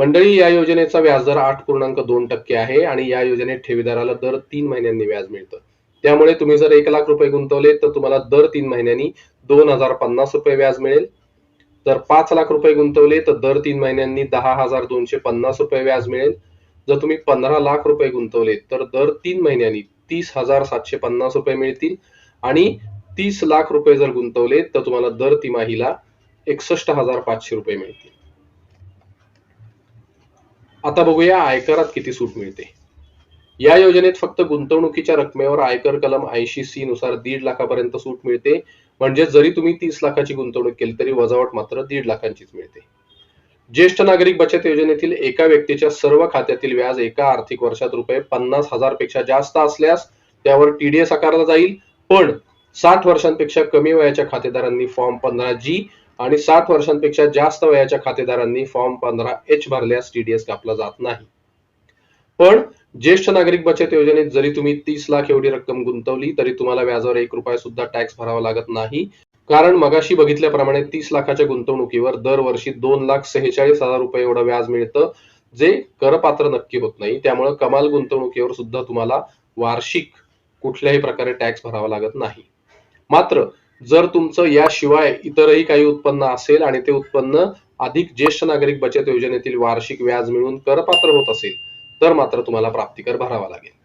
मंडळी या योजनेचा व्याजदर आठ पूर्णांक दोन टक्के आहे आणि या योजनेत ठेवीदाराला दर तीन महिन्यांनी व्याज मिळतं. त्यामुळे तुम्ही जर एक लाख रुपये गुंतवले तर तुम्हाला दर तीन महिन्यांनी दोन हजार पन्नास रुपये व्याज मिळेल. जर पाच लाख रुपये गुंतवले तर दर तीन महिन्यांनी दहा हजार दोनशे पन्नास रुपये व्याज मिळेल. जर तुम्ही पंधरा लाख रुपये गुंतवले तर दर तीन महिन्यांनी तीस हजार सातशे पन्नास रुपये मिळतील. आणि तीस लाख रुपये जर गुंतवले तर तुम्हाला दर तिमाहीला एकसष्ट हजार पाचशे रुपये मिळतील. आता बघूया आयकरात किती सूट मिळते. या योजनेत फक्त गुंतवणुकीच्या रकमेवर आयकर कलम ऐंशी सी नुसार दीड लाखापर्यंत सूट मिळते. म्हणजे जरी तुम्ही तीस लाखाची गुंतवणूक केली तरी वजावट मात्र दीड लाखांचीच मिळते. ज्येष्ठ नागरिक बचत योजनेतील एका व्यक्तीच्या सर्व खात्यातील व्याज एका आर्थिक वर्षात रुपये पन्नास हजारपेक्षा जास्त असल्यास त्यावर टीडीएस आकारला जाईल. पण साठ वर्षांपेक्षा कमी वयाच्या खातेदारांनी फॉर्म पंधरा जी आणि साठ वर्षांपेक्षा जास्त वयाच्या खातेदारांनी फॉर्म पंधरा एच भरल्यास टीडीएस कापला जात नाही. पण ज्येष्ठ नागरिक बचत योजनेत जरी तुम्ही तीस लाख एवढी रक्कम गुंतवली तरी तुम्हाला व्याजावर एक रुपया सुद्धा टॅक्स भरावा लागत नाही. कारण मगाशी बघितल्याप्रमाणे तीस लाखाच्या गुंतवणुकीवर दरवर्षी दोन लाख सेहेचाळीस हजार रुपये एवढं व्याज मिळतं जे करपात्र नक्की होत नाही. त्यामुळे कमाल गुंतवणुकीवर सुद्धा तुम्हाला वार्षिक कुठल्याही प्रकारे टॅक्स भरावा लागत नाही. मात्र जर तुमचं याशिवाय इतरही काही उत्पन्न असेल आणि ते उत्पन्न अधिक ज्येष्ठ नागरिक बचत योजनेतील वार्षिक व्याज मिळून करपात्र होत असेल तर मात्र तुम्हाला प्राप्तिकर भरावा लागेल.